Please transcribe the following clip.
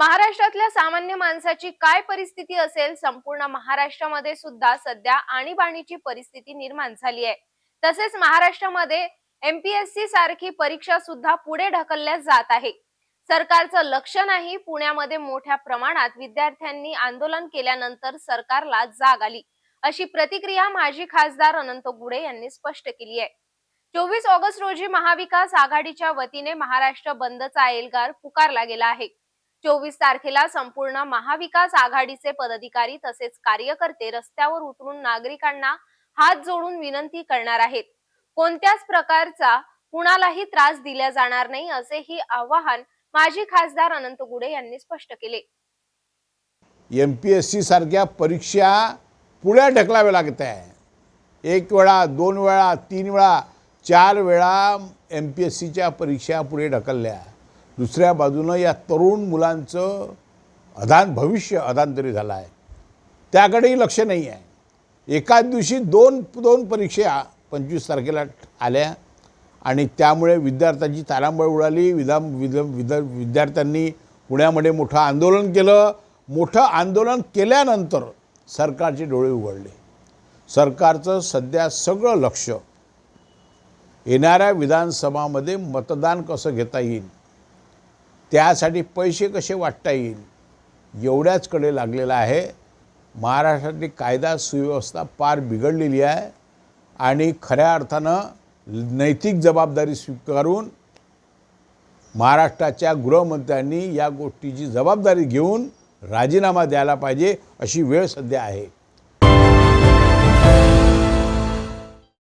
महाराष्ट्रातल्या सामान्य माणसाची काय परिस्थिती असेल संपूर्ण महाराष्ट्रामध्ये सुद्धा सध्या आणीबाणीची परिस्थिती निर्माण झाली आहे. तसेच महाराष्ट्रामध्ये एमपीएससी सारखी परीक्षा सुद्धा पुढे ढकलल्या जात आहे. सरकारचं लक्ष नाही पुण्यामध्ये मोठ्या प्रमाणात विद्यार्थ्यांनी आंदोलन केल्यानंतर सरकारला जाग आली अशी प्रतिक्रिया माजी खासदार अनंत गुडे यांनी स्पष्ट केली आहे. चोवीस ऑगस्ट रोजी महाविकास आघाडीच्या वतीने महाराष्ट्र बंदचा एल्गार पुकारला गेला आहे. चोवीस तारखेला संपूर्ण महाविकास आघाडीचे पदाधिकारी तसेच कार्यकर्ते रस्त्यावर उतरून नागरिकांना हात जोडून विनंती करणार आहेत. कोणत्याच प्रकारचा कुणालाही त्रास दिला जाणार नाही असेही आवाहन माजी खासदार अनंत गुडे यांनी स्पष्ट केले. एम पी एस सी सारख्या परीक्षा पुढे ढकलाव्या लागत आहे. एक वेळा दोन वेळा तीन वेळा चार वेळा एम पी एस सीच्या परीक्षा पुढे ढकलल्या. दुसऱ्या बाजूनं या तरुण मुलांचं अदान भविष्य अदांतरी झालं आहे त्याकडेही लक्ष नाही आहे. एकाच दिवशी दोन दोन परीक्षा पंचवीस तारखेला आल्या आणि त्यामुळे विद्यार्थ्यांची तारांबळ उडाली. विधा विद विद विद्यार्थ्यांनी पुण्यामध्ये मोठं आंदोलन केलं. मोठं आंदोलन केल्यानंतर सरकारचे डोळे उघडले. सरकारचं सध्या सगळं लक्ष येणाऱ्या विधानसभामध्ये मतदान कसं घेता येईल त्यासाठी पैसे कसे वाटता येईल? एवढ्याचकडे लागलेला आहे. महाराष्ट्रातली कायदा सुव्यवस्था फार बिघडलेली आहे. आणि खऱ्या अर्थानं नैतिक जबाबदारी स्वीकारून महाराष्ट्राच्या गृहमंत्र्यांनी या गोष्टीची जबाबदारी घेऊन राजीनामा द्यायला पाहिजे अशी वेळ सध्या आहे.